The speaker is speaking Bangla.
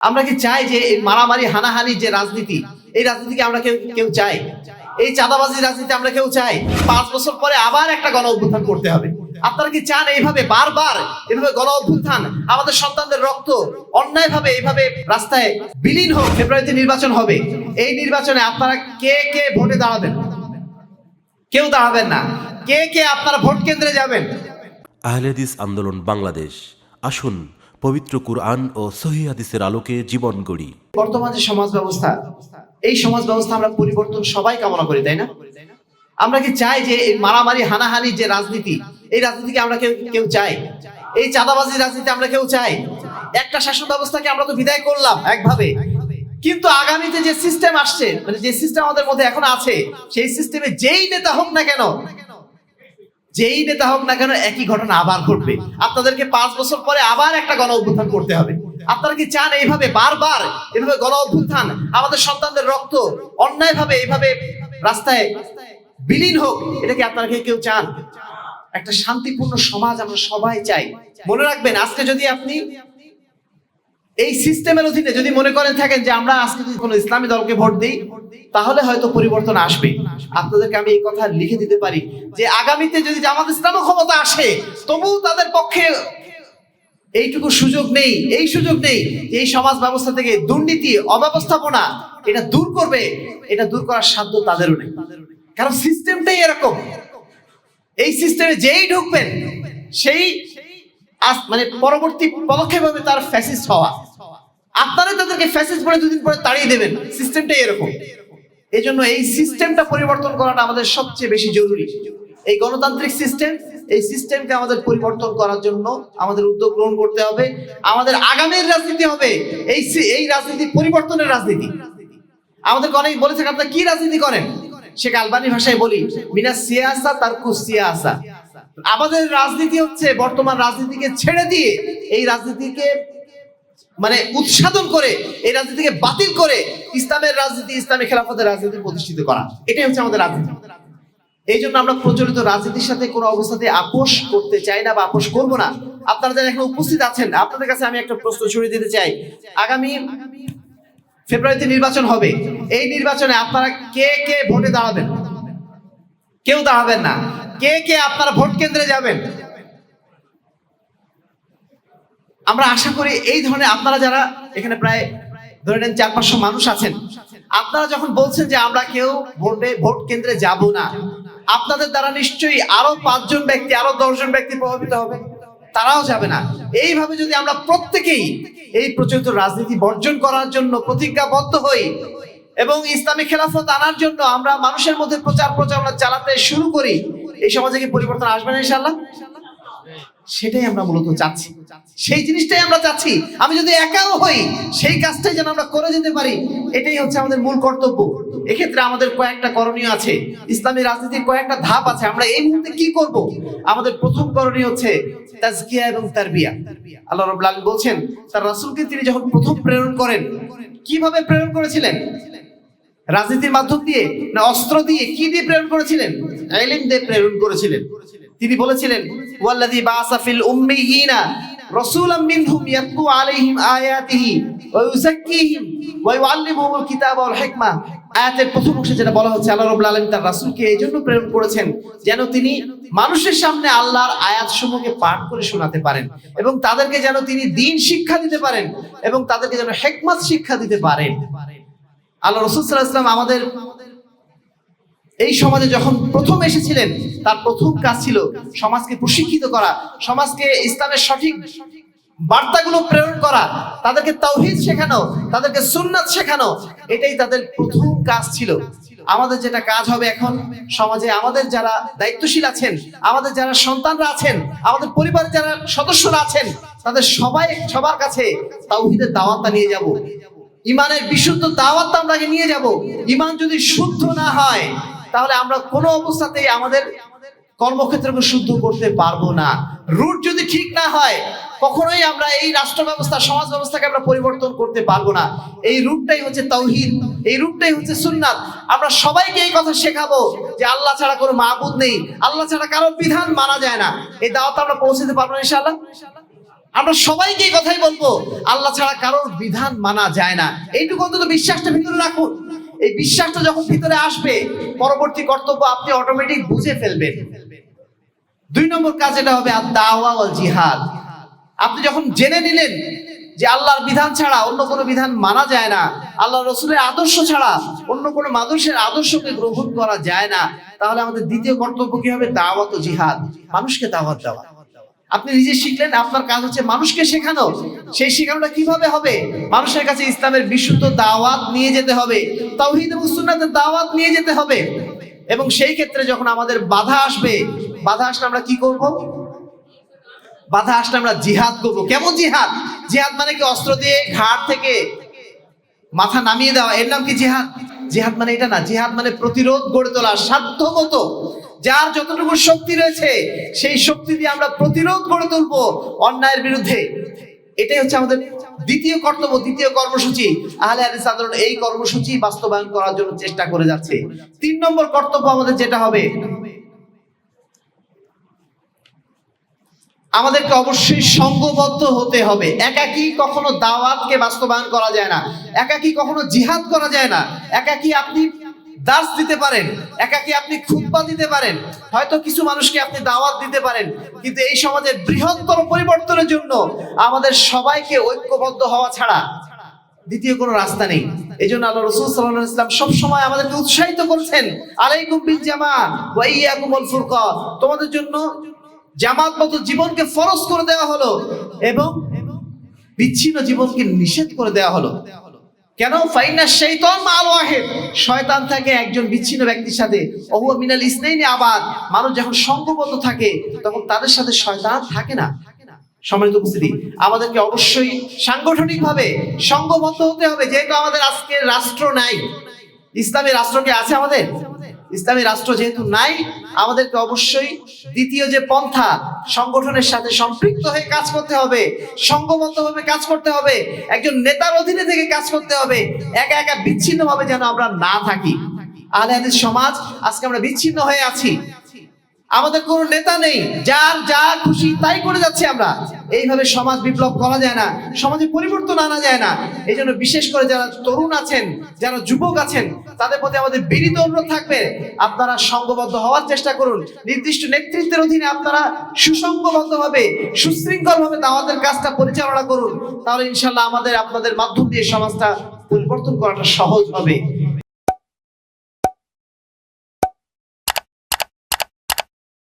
আমরা কি চাই যে এই মারামারি হানাহানি যে রাজনীতি এই রাজনীতিকে আমরা কেউ কেউ চাই? এই চাঁদাবাজি রাজনীতি আমরা কেউ চাই? পাঁচ বছর পরে আবার একটা গণ অভ্যুত্থান করতে হবে। আপনারা কি চান এইভাবে বারবার এভাবে গণ অভ্যুত্থান? আমাদের সন্তানদের রক্ত অন্যায়ভাবে এইভাবে রাস্তায় বিলীন হোক ফেব্রুয়ারিতে নির্বাচন হবে। এই নির্বাচনে আপনারা কে কে ভোটে দাঁড়াবেন? কেউ দাঁড়াবেন না। কে কে আপনারা ভোট কেন্দ্রে যাবেন? আহলেদিস আন্দোলন বাংলাদেশ। আসুন পবিত্র কুরআন ও সহি হাদিসের আলোকে জীবন গড়ি। বর্তমান যে সমাজ ব্যবস্থা, এই সমাজ ব্যবস্থা আমরা পরিবর্তন সবাই কামনা করি, তাই না? আমরা কি চাই যে এই মারামারি, হানাহানি যে রাজনীতি, এই রাজনীতিকে আমরা কেউ কেউ চাই? এই চাঁদাবাজি রাজনীতি আমরা কেউ চাই? একটা শাসন ব্যবস্থাকে আমরা তো বিদায় করলাম একভাবে। কিন্তু আগামীতে যে সিস্টেম আসছে মানে যে সিস্টেম আমাদের মধ্যে এখন আছে, সেই সিস্টেমে যেই নেতা হোক না কেন যেই নেতা হোক না কেন একই ঘটনা আবার ঘটবে। আপনাদেরকে পাঁচ বছর পরে আবার একটা গণ অভ্যুত্থান করতে হবে। আপনারা কি চান এইভাবে বারবার এভাবে গণ অভ্যুত্থান? আমাদের সন্তানদের রক্ত অন্যায় ভাবে এইভাবে রাস্তায় বিলীন হোক, এটা কি আপনারা কেউ চান? একটা শান্তিপূর্ণ সমাজ আমরা সবাই চাই। মনে রাখবেন, আজকে যদি আপনি এই সিস্টেমের অধীনে যদি মনে করেন থাকেন যে আমরা আজকে যদি কোনো ইসলামী দলকে ভোট দিই, তাহলে হয়তো পরিবর্তন আসবে। আপনাদেরকে আমি এই কথা লিখে দিতে পারি যে আগামীতে যদি জামাত ইসলাম ক্ষমতা আসে, তবুও তাদের পক্ষে এইটুকু সুযোগ নেই, এই সুযোগ নেই এই সমাজ ব্যবস্থা থেকে দুর্নীতি, অব্যবস্থাপনা, এটা দূর করবে, এটা দূর করার সাধ্য তাদেরও নেই। কারণ সিস্টেমটাই এরকম। এই সিস্টেমে যেই ঢুকবেন, সেই মানে পরবর্তী পদক্ষেপ হবে তার ফ্যাসিস্ট হওয়া। আপনারা তাদেরকে ফ্যাসিস্ট বলে দুদিন পরে তাড়িয়ে দেবেন। সিস্টেমটা এরকম। এই জন্য এই সিস্টেমটা পরিবর্তন করাটা আমাদের সবচেয়ে বেশি জরুরি। এই গণতান্ত্রিক সিস্টেম এই সিস্টেমকে আমাদের পরিবর্তন করার জন্য আমাদের উদ্যোগ গ্রহণ করতে হবে। আমাদের আগামীর রাজনীতি হবে। এই এই রাজনীতি পরিবর্তনের রাজনীতি। আমাদের অনেক বলে থাকে আপনারা কি রাজনীতি করেন? শেখ আলবানি ভাষায় বলি, মিনা সিয়াসা তার সিয়াসা। আমাদের রাজনীতি হচ্ছে বর্তমান রাজনীতিকে ছেড়ে দিয়ে এই রাজনীতিকে মানে উৎসাদন করে এই রাজনীতিকে বাতিল করে ইসলামের রাজনীতি ইসলামী খেলাফতের রাজনীতি প্রতিষ্ঠিত করা। এটাই হচ্ছে আমাদের রাজনীতি। এই জন্য আমরা প্রচলিত রাজনীতির সাথে কোনো অবস্থাতে আপোষ করতে চাই না বা আপোষ করব না। আপনারা যারা এখানে উপস্থিত আছেন, আপনাদের কাছে আমি একটা প্রশ্ন ছড়িয়ে দিতে চাই। আগামী ফেব্রুয়ারিতে নির্বাচন হবে। এই নির্বাচনে আপনারা কে কে ভোটে দাঁড়াবেন? কেউ দাঁড়াবেন না। কে কে আপনারা ভোট কেন্দ্রে যাবেন? আমরা আশা করি এই ধরনের আপনারা যারা এখানে প্রায় ধরে নেন চার, পাঁচশো মানুষ আছেন, আপনারা যখন বলছেন যে আমরা কেউ ভোটে, ভোট কেন্দ্রে যাব না, আপনাদের দ্বারা নিশ্চয়ই আরও পাঁচজন ব্যক্তি, আরও দশজন ব্যক্তি প্রভাবিত হবে, তারাও যাবে না। এইভাবে যদি আমরা প্রত্যেকেই এই প্রচলিত রাজনীতি বর্জন করার জন্য প্রতিজ্ঞাবদ্ধ হই এবং ইসলামী খেলাফত আনার জন্য আমরা মানুষের মধ্যে প্রচার প্রচারণা চালাতে শুরু করি, এই সমাজে কি পরিবর্তন আসবে না ইনশাল্লাহ সেটাই আমরা মূলত চাচ্ছি। সেই জিনিসটাই আমরা চাচ্ছি। আমি যদি একাও হই, সেই কাজটাই যেন আমরা করে যেতে পারি, এটাই হচ্ছে আমাদের মূল কর্তব্য। এক্ষেত্রে আমাদের কয়েকটা করণীয় আছে। ইসলামী রাজনীতির কয়েকটা ধাপ আছে। আমরা এই মুহূর্তে কি করব? আমাদের প্রথম করণীয় হচ্ছে তাজকিয়া এবং তারবিয়া। আল্লাহ রাব্বুল বলছেন, তার রাসূলকে তিনি যখন প্রথম প্রেরণ করেন, কীভাবে প্রেরণ করেছিলেন? রাজনীতির মাধ্যম দিয়ে না অস্ত্র দিয়ে কি দিয়ে প্রেরণ করেছিলেন? ইলম দিয়ে প্রেরণ করেছিলেন। তিনি বলেছিলেন, ওয়াল্লাযী বাআসা ফিল উম্মিয়িনা রাসূলাম মিনহুম ইয়াতলু আলাইহিম আয়াতিহি ওয়া ইউযাক্কিহিম ওয়া কিতাবা ওয়াল হিকমা। আয়াতের প্রথম অংশে যেটা বলা হচ্ছে, আল্লাহ রাব্বুল আলামিন তার রাসূলকে এই জন্য প্রেরণ করেছেন যেন তিনি মানুষের সামনে আল্লাহর আয়াতসমূহকে পাঠ করে শোনাতে পারেন এবং তাদেরকে যেন তিনি দিন শিক্ষা দিতে পারেন এবং তাদেরকে যেন হিকমত শিক্ষা দিতে পারেন। আল্লাহ রসুল সাল্লাহ ইসলাম আমাদের এই সমাজে যখন প্রথম এসেছিলেন, তার প্রথম কাজ ছিল সমাজকে প্রশিক্ষিত করা, সমাজকে ইসলামের সঠিক বার্তাগুলো প্রেরণ করা, তাদেরকে তাওহীদ শেখানো, তাদেরকে সুন্নাত শেখানো, এটাই তাদের প্রথম কাজ ছিল। আমাদের যেটা কাজ হবে এখন, সমাজে আমাদের যারা দায়িত্বশীল আছেন, আমাদের যারা সন্তানরা আছেন, আমাদের পরিবারের যারা সদস্যরা আছেন, তাদের সবাই, সবার কাছে তাওহিদের দাওয়াতটা নিয়ে যাব। ইমানের বিশুদ্ধ দাওয়াত আমরা নিয়ে যাব। ইমান যদি শুদ্ধ না হয় তাহলে আমরা কোনো অবস্থাতেই আমাদের কর্মক্ষেত্রকে শুদ্ধ করতে পারব না। রুট যদি ঠিক না হয়, কখনোই আমরা এই রাষ্ট্র ব্যবস্থা সমাজ ব্যবস্থাকে আমরা পরিবর্তন করতে পারব না। এই রূপটাই হচ্ছে তাওহীদ, এই রূপটাই হচ্ছে সুন্নাত। আমরা সবাইকে এই কথা শেখাবো যে আল্লাহ ছাড়া কোনো মাহবুদ নেই, আল্লাহ ছাড়া কারও বিধান মানা যায় না। এই দাওয়াত আমরা পৌঁছতে পারব না ইনশাআল্লাহ। আমরা সবাইকে এই কথাই বলব, আল্লাহ ছাড়া কারোর বিধান মানা যায় না। এইটুকু অন্তত বিশ্বাসটা ভিতরে রাখুন। এই বিশ্বাসটা যখন ভিতরে আসবে, পরবর্তী কর্তব্য আপনি অটোমেটিক বুঝে ফেলবেন। দুই নম্বর কাজ এটা হবে দাওয়া জিহাদ। আপনি যখন জেনে নিলেন যে আল্লাহর বিধান ছাড়া অন্য কোনো বিধান মানা যায় না আল্লাহ রসুলের আদর্শ ছাড়া অন্য কোনো মানুষের আদর্শকে গ্রহণ করা যায় না, তাহলে আমাদের দ্বিতীয় কর্তব্য কি হবে? দাওয়াত ও জিহাদ। মানুষকে দাওয়াত দেওয়া। আপনি নিজে শিখলেন, আপনার কাজ হচ্ছে মানুষকে শেখানো। সেই শেখানোটা কীভাবে হবে? মানুষের কাছে ইসলামের বিশুদ্ধ দাওয়াত নিয়ে যেতে হবে, তাওহীদ এবং সুন্নাতের দাওয়াত নিয়ে যেতে হবে। এবং সেই ক্ষেত্রে যখন আমাদের বাধা আসবে, বাধা আসলে আমরা কি করব? বাধা আসলে আমরা জিহাদ করব। কেমন জিহাদ? জিহাদ মানে কি অস্ত্র দিয়ে ঘাট থেকে মাথা নামিয়ে দেওয়া? এর নাম কি জিহাদ? জিহাদ মানে এটা না, জিহাদ মানে প্রতিরোধ গড়ে তোলা সাধ্য মতো যার যতটুকু শক্তি রয়েছে, সেই শক্তি দিয়ে আমরা প্রতিরোধ গড়ে তুলবো অন্যায়ের বিরুদ্ধে। এটাই হচ্ছে আমাদের দ্বিতীয় কর্তব্য, দ্বিতীয় কর্মসূচি। আহলে হাদিস আন্দোলন এই কর্মসূচি বাস্তবায়ন করার জন্য চেষ্টা করে যাচ্ছে। তিন নম্বর কর্তব্য আমাদের যেটা হবে, আমাদেরকে অবশ্যই সংঘবদ্ধ হতে হবে। একাকী কখনো দাওয়াতকে বাস্তবায়ন করা যায় না। একাকী কখনো জিহাদ করা যায় না। একাকী আপনি দাস দিতে পারেন, একাকী আপনি খুতবা দিতে পারেন, হয়তো কিছু মানুষকে আপনি দাওয়াত দিতে পারেন, কিন্তু এই সমাজের বৃহত্তর পরিবর্তনের জন্য আমাদের সবাইকে ঐক্যবদ্ধ হওয়া ছাড়া দ্বিতীয় কোনো রাস্তা নেই। এই জন্য আল্লাহ রসুল সাল্লাহ ইসলাম সবসময় আমাদেরকে উৎসাহিত করেছেন, আলাইকুম বিল জামা ওয়াইয়াকুম আল ফুরকা তোমাদের জন্য জামাত মতো জীবনকে ফরজ করে দেওয়া হলো এবং বিচ্ছিন্ন জীবনকে নিষেধ করে দেওয়া হলো। কেন? ফাইনা শৈতান মাল ওয়াহিদ। শয়তান থাকে একজন বিচ্ছিন্ন ব্যক্তির সাথে। ওহুয়া মিনাল ইসনাইনি আবাদ। মানুষ যখন সঙ্গবদ্ধ থাকে, তখন তাদের সাথে শয়তান থাকে না। সম্মানিত উপস্থিতি, আমাদেরকে অবশ্যই সাংগঠনিকভাবে সঙ্গবদ্ধ হতে হবে, যেহেতু আমাদের আজকে রাষ্ট্র নাই। ইসলামী রাষ্ট্র কি আছে আমাদের? ইসলামী রাষ্ট্র যেহেতু নাই, আমাদেরকে অবশ্যই দ্বিতীয় যে পন্থা, সংগঠনের সাথে সম্পৃক্ত হয়ে কাজ করতে হবে সংঘবদ্ধভাবে কাজ করতে হবে, একজন নেতার অধীনে থেকে কাজ করতে হবে, একা একা বিচ্ছিন্নভাবে যেন আমরা না থাকি। আহলে হাদিস সমাজ, আজকে আমরা বিচ্ছিন্ন হয়ে আছি। আমাদের কোনো নেতা নেই, যার যা খুশি তাই করে যাচ্ছি আমরা। এইভাবে সমাজ বিপ্লব করা যায় না, সমাজে পরিবর্তন আনা যায় না। এই জন্য বিশেষ করে যারা তরুণ আছেন, যারা যুবক আছেন, তাদের প্রতি আমাদের বিনীত অনুরোধ থাকবে, আপনারা সংঘবদ্ধ হওয়ার চেষ্টা করুন। নির্দিষ্ট নেতৃত্বের অধীনে আপনারা সুসংঘবদ্ধভাবে সুশৃঙ্খলভাবে দাওয়াতের কাজটা পরিচালনা করুন। তাহলে ইনশাল্লাহ আমাদের, আপনাদের মাধ্যম দিয়ে সমাজটা পরিবর্তন করাটা সহজ হবে।